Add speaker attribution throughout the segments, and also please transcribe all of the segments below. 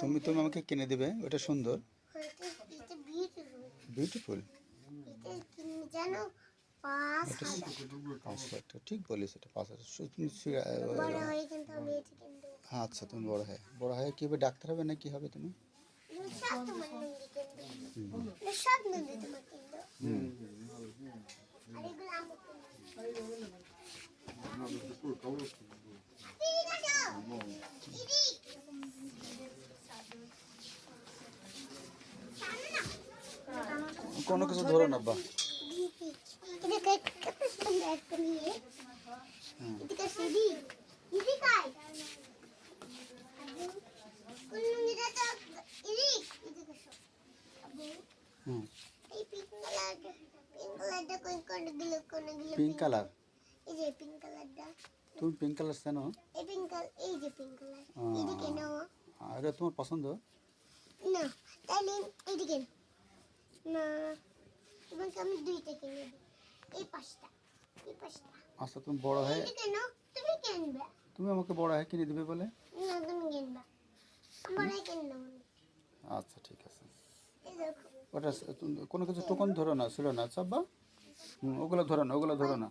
Speaker 1: তুমি তুমি আমাকে কিনে দিবে ওটা সুন্দর।
Speaker 2: বিউটিফুল জানো
Speaker 1: ঠিক বলিস এটা পাঁচ হাজার। সু- তুমি সু-
Speaker 2: বড় হয়ে কিন্তু আমি এটা কিনবো
Speaker 1: আচ্ছা তুমি বড় হয়ে। বড় হয়ে কি হবে ডাক্তার হবে না কি হবে তুমি?
Speaker 2: সব তোমার লুঙ্গি কিনবো আমি সব লুঙ্গি তোমার কিনবো আর এগুলো আমি কিনবো দিদি আসো দিদি
Speaker 1: কোনো কিছু ধরো না বা।
Speaker 2: পিঙ্ক কালার এই যে পিঙ্ক কালারটা
Speaker 1: তুমি পিঙ্ক কালার চেনো
Speaker 2: এই পিঙ্ক কালার এই যে পিঙ্ক কালার। এটা কেন
Speaker 1: আর এটা তোমার পছন্দ?
Speaker 2: না তাহলে কেন না তোমাকে আমি দুইটা কিনে দেবো এই পাঁচটা এই পাঁচটা।
Speaker 1: আচ্ছা তুমি বড় হয়ে
Speaker 2: কেন? তুমি কিনবে?
Speaker 1: তুমি আমাকে বড় হয়ে কিনে দিবে বলে?
Speaker 2: না তুমি কিনবে। আমার কিনবে
Speaker 1: আচ্ছা ঠিক আছে। ওটা কোনো কিছু টোকন ধরো না ছিল না হুম ওগুলো ধরো না ওগুলো ধরো না।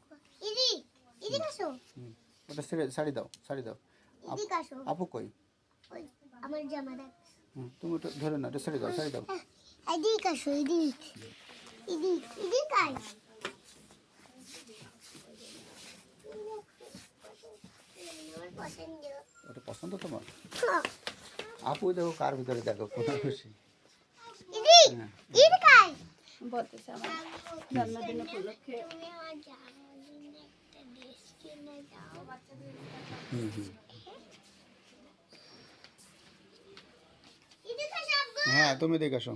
Speaker 1: ওটা ছেড়ে শাড়ি দাও শাড়ি দাও। আপু কই?
Speaker 2: আমার জামা দেখ।
Speaker 1: হুম তুমি ওটা ধরে না ওটা ছেড়ে দাও শাড়ি দাও।
Speaker 2: ইদি ইদি ইদি কাই আমার পছন্দ
Speaker 1: ওটা পছন্দ তোমার?
Speaker 2: হ্যাঁ।
Speaker 1: আপু দেখো কার ভিতরে দেখো কোনো খুশি।
Speaker 2: ইদি
Speaker 1: হ্যাঁ
Speaker 2: তুমি
Speaker 1: হ্যাঁ দেখে আসো।